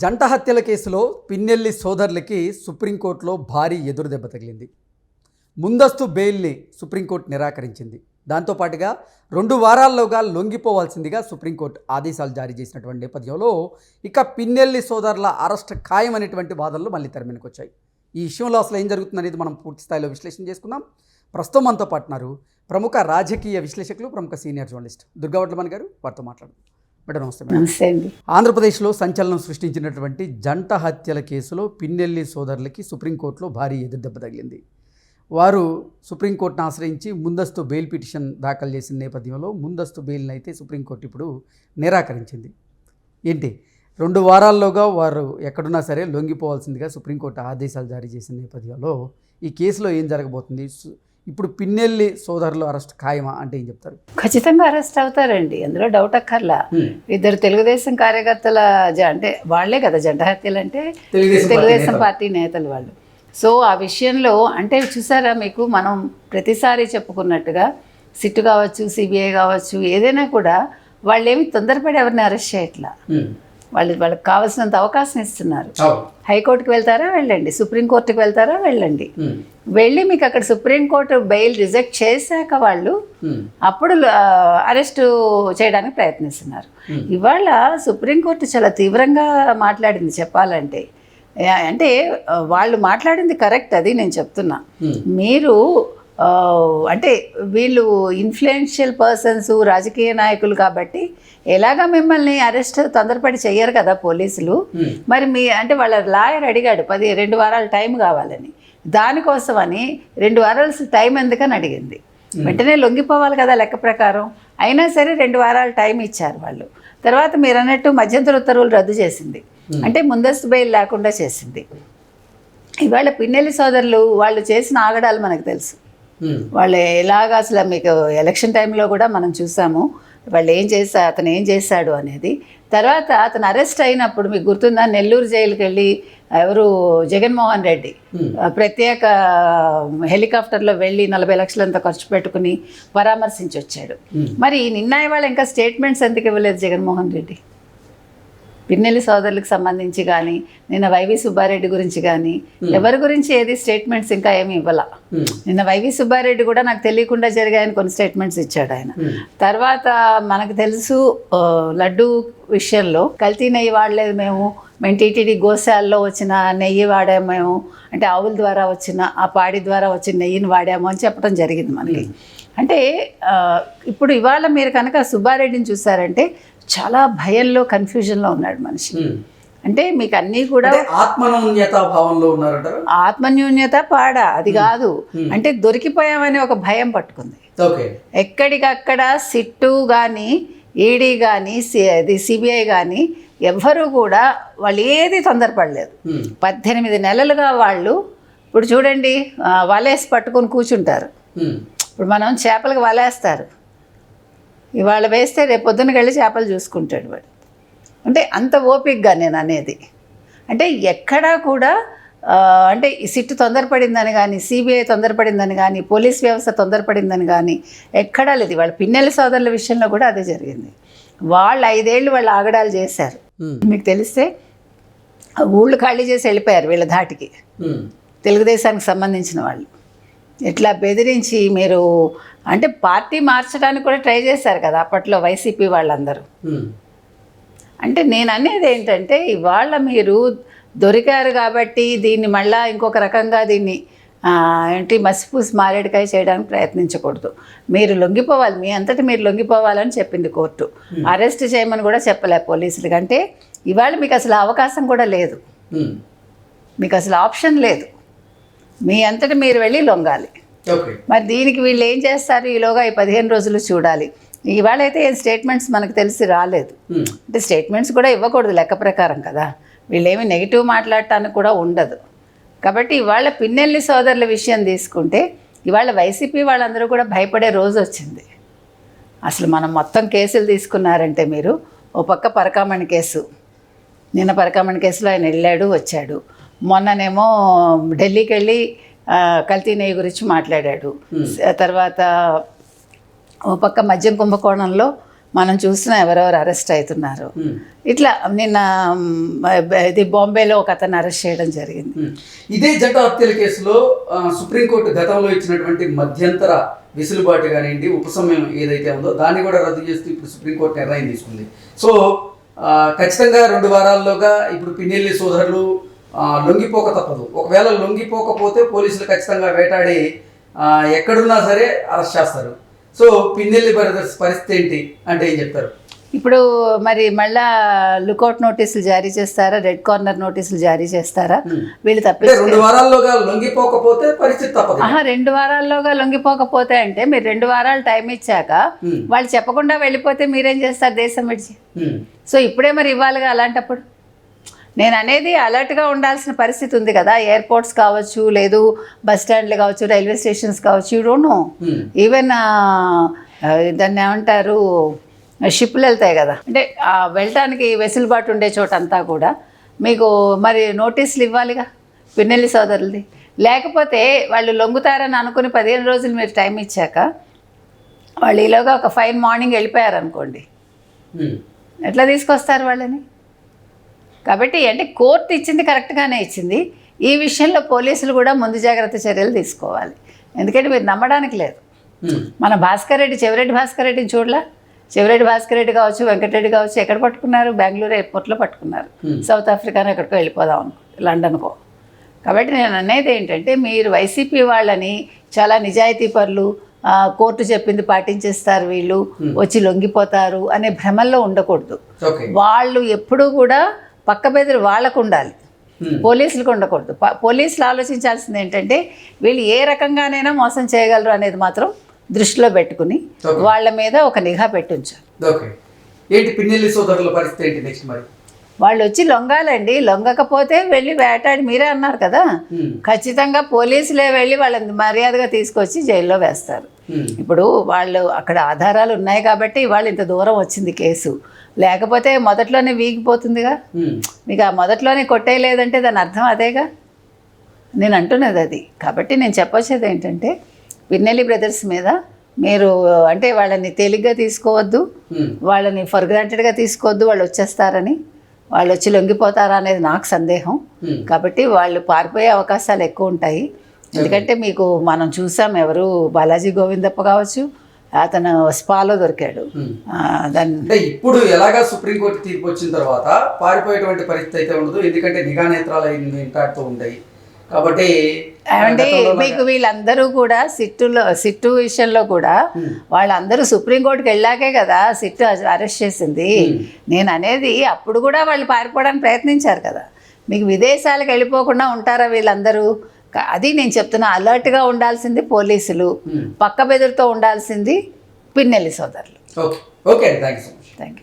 జంట హత్యల కేసులో పిన్నెల్లి సోదరులకి సుప్రీంకోర్టులో భారీ ఎదురు దెబ్బ తగిలింది. ముందస్తు బెయిల్ని సుప్రీంకోర్టు నిరాకరించింది. దాంతోపాటుగా రెండు వారాల్లోగా లొంగిపోవాల్సిందిగా సుప్రీంకోర్టు ఆదేశాలు జారీ చేసినటువంటి నేపథ్యంలో ఇక పిన్నెల్లి సోదరుల అరెస్ట్ ఖాయమనేటువంటి వాదనలు మళ్ళీ తెరమీనకు వచ్చాయి. ఈ విషయంలో అసలు ఏం జరుగుతుందనేది మనం పూర్తి స్థాయిలో విశ్లేషణ చేసుకుందాం. ప్రస్తుతం మనతో పాటున్నారు ప్రముఖ రాజకీయ విశ్లేషకులు ప్రముఖ సీనియర్ జర్నలిస్ట్ దుర్గావట్లమణి గారు. వారితో మాట్లాడు మేడం నమస్తే మేడం. నమస్తే అండి. ఆంధ్రప్రదేశ్లో సంచలనం సృష్టించినటువంటి జంట హత్యల కేసులో పిన్నెల్లి సోదరులకి సుప్రీంకోర్టులో భారీ ఎదురుదెబ్బ తగిలింది. వారు సుప్రీంకోర్టును ఆశ్రయించి ముందస్తు బెయిల్ పిటిషన్ దాఖలు చేసిన నేపథ్యంలో ముందస్తు బెయిల్ని అయితే సుప్రీంకోర్టు ఇప్పుడు నిరాకరించింది. ఏంటి? రెండు వారాల్లోగా వారు ఎక్కడున్నా సరే లొంగిపోవాల్సిందిగా సుప్రీంకోర్టు ఆదేశాలు జారీ చేసిన నేపథ్యంలో ఈ కేసులో ఏం జరగబోతుంది? ఇప్పుడు పిన్నెల్లి సోదరులు అరెస్ట్ ఖాయమా అంటే ఏం చెప్తారు? ఖచ్చితంగా అరెస్ట్ అవుతారండి. అందులో డౌట్ అక్కర్లా. ఇద్దరు తెలుగుదేశం కార్యకర్తల అంటే వాళ్ళే కదా జంట హత్యలు అంటే తెలుగుదేశం పార్టీ నేతలు. వాళ్ళు. సో ఆ విషయంలో అంటే చూసారా మీకు మనం ప్రతిసారి చెప్పుకున్నట్టుగా సిట్టు కావచ్చు సిబిఐ కావచ్చు ఏదైనా కూడా వాళ్ళు ఏమి తొందరపడి ఎవరిని అరెస్ట్ చేయట్లా? వాళ్ళు వాళ్ళకి కావాల్సినంత అవకాశం ఇస్తున్నారు. హైకోర్టుకి వెళ్తారా వెళ్ళండి సుప్రీంకోర్టుకి వెళ్తారా వెళ్ళండి. వెళ్ళి మీకు అక్కడ సుప్రీంకోర్టు బెయిల్ రిజెక్ట్ చేశాక వాళ్ళు అప్పుడు అరెస్ట్ చేయడానికి ప్రయత్నిస్తున్నారు. ఇవాళ సుప్రీంకోర్టు చాలా తీవ్రంగా మాట్లాడింది చెప్పాలంటే. అంటే వాళ్ళు మాట్లాడింది కరెక్ట్ అది నేను చెప్తున్నా. మీరు అంటే వీళ్ళు ఇన్ఫ్లుయెన్షియల్ పర్సన్స్ రాజకీయ నాయకులు కాబట్టి ఎలాగ మిమ్మల్ని అరెస్ట్ తొందరపడి చెయ్యరు కదా పోలీసులు. మరి మీ అంటే వాళ్ళ లాయర్ అడిగాడు పది రెండు వారాల టైం కావాలని. దానికోసమని రెండు వారాల టైం ఎందుకని అడిగింది. వెంటనే లొంగిపోవాలి కదా లెక్క ప్రకారం. అయినా సరే రెండు వారాల టైం ఇచ్చారు వాళ్ళు. తర్వాత మీరు అన్నట్టు మధ్యంతర ఉత్తర్వులు రద్దు చేసింది. అంటే ముందస్తు బెయిల్ లేకుండా చేసింది. ఇవాళ పిన్నెల్లి సోదరులు వాళ్ళు చేసిన ఆగడాలు మనకు తెలుసు. వాళ్ళు ఎలాగ అసలు మీకు ఎలక్షన్ టైంలో కూడా మనం చూసాము. వాళ్ళు ఏం చేశా అతను ఏం చేశాడు అనేది. తర్వాత అతను అరెస్ట్ అయినప్పుడు మీకు గుర్తుందా? నెల్లూరు జైలుకి వెళ్ళి ఎవరు? జగన్మోహన్ రెడ్డి. ఆ, ప్రత్యేక హెలికాప్టర్లో వెళ్ళి నలభై లక్షలంత ఖర్చు పెట్టుకుని పరామర్శించి వచ్చాడు మరి నిన్న ఇవాళ ఇంకా స్టేట్మెంట్స్ ఎందుకు ఇవ్వలేదు జగన్మోహన్ రెడ్డి? పిన్నెల్లి సోదరులకు సంబంధించి కానీ నిన్న వైవి సుబ్బారెడ్డి గురించి కానీ ఎవరి గురించి ఏది స్టేట్మెంట్స్ ఇంకా ఏమి ఇవ్వాల. నిన్న వైవి సుబ్బారెడ్డి కూడా నాకు తెలియకుండా జరిగాయని కొన్ని స్టేట్మెంట్స్ ఇచ్చాడు ఆయన. తర్వాత మనకు తెలుసు లడ్డు విషయంలో కల్తీ నెయ్యి వాడలేదు మేము. మేము టీటీడీ గోశాలలో వచ్చిన నెయ్యి వాడాము మేము. అంటే ఆవుల ద్వారా వచ్చిన ఆ పాడి ద్వారా వచ్చిన నెయ్యిని వాడాము అని చెప్పడం జరిగింది మనకి. అంటే ఇప్పుడు ఇవాళ మీరు కనుక సుబ్బారెడ్డిని చూసారంటే చాలా భయంలో కన్ఫ్యూజన్లో ఉన్నాడు మనిషి. అంటే మీకు అన్నీ కూడా అంటే ఆత్మనూన్యత భావంలో ఉన్నారంటారు? ఆత్మన్యూన్యత పాడ అది కాదు. అంటే దొరికిపోయామని ఒక భయం పట్టుకుంది. ఎక్కడికక్కడ సిట్టు కానీ ఈడీ కానీ అది సిబిఐ కానీ ఎవ్వరూ కూడా వాళ్ళు ఏది తొందరపడలేదు. పద్దెనిమిది నెలలుగా వాళ్ళు ఇప్పుడు చూడండి వలేసి పట్టుకొని కూర్చుంటారు. ఇప్పుడు మనం చేపలకు వలేస్తారు. ఇవాళ వేస్తే రేపు పొద్దునకి వెళ్ళి చేపలు చూసుకుంటాడు వాడు. అంటే అంత ఓపిక్గా నేను అనేది. అంటే ఎక్కడా కూడా అంటే ఈ సిట్టు తొందరపడిందని కానీ సిబిఐ తొందరపడిందని కానీ పోలీస్ వ్యవస్థ తొందరపడిందని కానీ ఎక్కడా లేదు. వాళ్ళ పిన్నెల సోదరుల విషయంలో కూడా అదే జరిగింది. వాళ్ళు ఐదేళ్ళు వాళ్ళు ఆగడాలు చేశారు. మీకు తెలిస్తే ఊళ్ళు ఖాళీ చేసి వెళ్ళిపోయారు వీళ్ళ ధాటికి. తెలుగుదేశానికి సంబంధించిన వాళ్ళు. ఇట్లా బెదిరించి మీరు అంటే పార్టీ మార్చడానికి కూడా ట్రై చేశారు కదా అప్పట్లో వైసీపీ వాళ్ళందరూ. అంటే నేను అనేది ఏంటంటే ఇవాళ మీరు దొరికారు కాబట్టి దీన్ని మళ్ళా ఇంకొక రకంగా దీన్ని ఏంటి మసిపూసి మారేడుకాయ చేయడానికి ప్రయత్నించకూడదు. మీరు లొంగిపోవాలి మీ అంతటి మీరు లొంగిపోవాలని చెప్పింది కోర్టు. అరెస్ట్ చేయమని కూడా చెప్పలే పోలీసులకి అంటే ఇవాళ మీకు అసలు అవకాశం కూడా లేదు. మీకు అసలు ఆప్షన్ లేదు. మీ అంతటి మీరు వెళ్ళి లొంగాలి. మరి దీనికి వీళ్ళు ఏం చేస్తారు? ఈలోగా ఈ పదిహేను రోజులు చూడాలి. ఇవాళ అయితే ఏం స్టేట్మెంట్స్ మనకు తెలిసి రాలేదు. అంటే స్టేట్మెంట్స్ కూడా ఇవ్వకూడదు లెక్క ప్రకారం కదా. వీళ్ళేమి నెగిటివ్ మాట్లాడటానికి కూడా ఉండదు. కాబట్టి ఇవాళ పిన్నెల్లి సోదరుల విషయం తీసుకుంటే ఇవాళ వైసీపీ వాళ్ళందరూ కూడా భయపడే రోజు వచ్చింది. అసలు మనం మొత్తం కేసులు తీసుకున్నారంటే మీరు ఓ పక్క పరకామణి కేసు. నిన్న పరకామణి కేసులో ఆయన వెళ్ళాడు వచ్చాడు. మొన్ననేమో ఢిల్లీకి వెళ్ళి కల్తీ నెయ్యి గురించి మాట్లాడాడు. తర్వాత ఓ పక్క మద్యం కుంభకోణంలో మనం చూస్తున్నా ఎవరెవరు అరెస్ట్ అవుతున్నారు. ఇట్లా నిన్న ఇది బాంబేలో ఒక అతను అరెస్ట్ చేయడం జరిగింది. ఇదే జంట హత్యల కేసులో సుప్రీంకోర్టు గతంలో ఇచ్చినటువంటి మధ్యంతర వెసులుబాటు కానివ్వండి ఉపశమనం ఏదైతే ఉందో దాన్ని కూడా రద్దు చేస్తూ ఇప్పుడు సుప్రీంకోర్టు నిర్ణయం తీసుకుంది. సో ఖచ్చితంగా రెండు వారాల్లోగా ఇప్పుడు పిన్నెల్లి సోదరులు లొంగిపోక తప్పదు. ఒకవేళ లొంగిపోకపోతే పోలీసులు ఖచ్చితంగా వేటాడి ఎక్కడున్నా సరే అరెస్ట్ చేస్తారు. సో పిన్నెల్లి బ్రదర్స్ పరిస్థితి ఏంటి అంటే ఏం చెప్తారు? ఇప్పుడు మరి మళ్ళా లుకౌట్ నోటీసులు జారీ చేస్తారా? రెడ్ కార్నర్ నోటీసులు జారీ చేస్తారా. వీళ్ళు అంటే తప్పించి రెండు వారాల్లోగా లొంగిపోకపోతే పరిస్థితి తప్పదు. రెండు వారాల్లోగా లొంగిపోకపోతే అంటే మీరు రెండు వారాలు టైం ఇచ్చాక. వాళ్ళు చెప్పకుండా వెళ్ళిపోతే మీరేం చేస్తారు దేశం విడిచి. సో ఇప్పుడే మరి ఇవ్వాలిగా అలాంటప్పుడు? నేను అనేది అలర్ట్గా ఉండాల్సిన పరిస్థితి ఉంది కదా. ఎయిర్పోర్ట్స్ కావచ్చు లేదు బస్ స్టాండ్లు కావచ్చు రైల్వే స్టేషన్స్ కావచ్చు యూ డోంట్ నో. ఈవెన్ దాన్ని ఏమంటారు షిప్లు వెళ్తాయి కదా. అంటే వెళ్ళటానికి వెసులుబాటు ఉండే చోట అంతా కూడా మీకు మరి నోటీసులు ఇవ్వాలిగా పిన్నెల్లి సోదరులది? లేకపోతే వాళ్ళు లొంగుతారని అనుకుని పదిహేను రోజులు మీరు టైం ఇచ్చాక వాళ్ళు ఈలోగా ఒక ఫైన్ మార్నింగ్ వెళ్ళిపోయారు అనుకోండి ఉమ్. ఎట్లా తీసుకొస్తారు వాళ్ళని? కాబట్టి అంటే కోర్టు ఇచ్చింది కరెక్ట్గానే ఇచ్చింది. ఈ విషయంలో పోలీసులు కూడా ముందు జాగ్రత్త చర్యలు తీసుకోవాలి. ఎందుకంటే మీరు నమ్మడానికి లేదు. మన భాస్కర్ రెడ్డి చెవిరెడ్డి భాస్కర్ రెడ్డిని చూడలా? చెవిరెడ్డి భాస్కర్ రెడ్డి కావచ్చు వెంకటరెడ్డి కావచ్చు ఎక్కడ పట్టుకున్నారు? బెంగళూరు ఎయిర్పోర్ట్లో పట్టుకున్నారు. సౌత్ ఆఫ్రికాను ఎక్కడికో వెళ్ళిపోదాం అనుకో లండన్కో. కాబట్టి నేను అనేది ఏంటంటే మీరు వైసీపీ వాళ్ళని చాలా నిజాయితీ పరులు కోర్టు చెప్పింది పాటించేస్తారు వీళ్ళు వచ్చి లొంగిపోతారు అనే భ్రమల్లో ఉండకూడదు. వాళ్ళు ఎప్పుడూ కూడా పక్క బెదిరి వాళ్ళకు ఉండాలి. పోలీసులకు ఉండకూడదు. పోలీసులు ఆలోచించాల్సింది ఏంటంటే వీళ్ళు ఏ రకంగానైనా మోసం చేయగలరు అనేది మాత్రం దృష్టిలో పెట్టుకుని. వాళ్ళ మీద ఒక నిఘా పెట్టించాలి ఏంటి పిన్నెల్లి సోదరుల పరిస్థితి ఏంటి నెక్స్ట్ మరి? వాళ్ళు వచ్చి లొంగాలండి. లొంగకపోతే వెళ్ళి వేటాడి మీరే అన్నారు కదా. ఖచ్చితంగా పోలీసులే వెళ్ళి వాళ్ళని మర్యాదగా తీసుకొచ్చి జైల్లో వేస్తారు. ఇప్పుడు వాళ్ళు అక్కడ ఆధారాలు ఉన్నాయి కాబట్టి వాళ్ళు ఇంత దూరం వచ్చింది కేసు. లేకపోతే మొదట్లోనే వీగిపోతుందిగా. మీకు ఆ మొదట్లోనే కొట్టేయలేదంటే దాని అర్థం అదేగా? నేను అంటున్నది అది. కాబట్టి నేను చెప్పొచ్చేది ఏంటంటే పిన్నెల్లి బ్రదర్స్ మీద మీరు అంటే వాళ్ళని తేలిగ్గా తీసుకోవద్దు. వాళ్ళని ఫర్ గ్రాంటెడ్గా తీసుకోవద్దు. వాళ్ళు వచ్చేస్తారని. వాళ్ళు వచ్చి లొంగిపోతారా అనేది నాకు సందేహం. కాబట్టి వాళ్ళు పారిపోయే అవకాశాలు ఎక్కువ ఉంటాయి ఎందుకంటే మీకు మనం చూసాం ఎవరు బాలాజీ గోవిందప్ప కావచ్చు అతను స్పాలో దొరికాడు. దాన్ని ఇప్పుడు ఎలాగా సుప్రీంకోర్టు తీర్పు వచ్చిన తర్వాత పారిపోయేటువంటి పరిస్థితి అయితే ఉండదు. ఎందుకంటే నిఘా నేత్రాలు ఇంటాడుతూ ఉంటాయి కాబట్టి ఏమంటే మీకు వీళ్ళందరూ కూడా సిట్టులో సిట్టు విషయంలో కూడా వాళ్ళందరూ సుప్రీంకోర్టుకి వెళ్ళాకే కదా సిట్టు అరెస్ట్ చేసింది. నేను అనేది అప్పుడు కూడా వాళ్ళు పారిపోవడానికి ప్రయత్నించారు కదా. మీకు విదేశాలకు వెళ్ళిపోకుండా ఉంటారా వీళ్ళందరూ? అది నేను చెప్తున్నా అలర్ట్గా ఉండాల్సింది పోలీసులు. పక్క బెదురుతో ఉండాల్సింది పిన్నెల్లి సోదరులు. Okay. Okay thank you so much. Thank you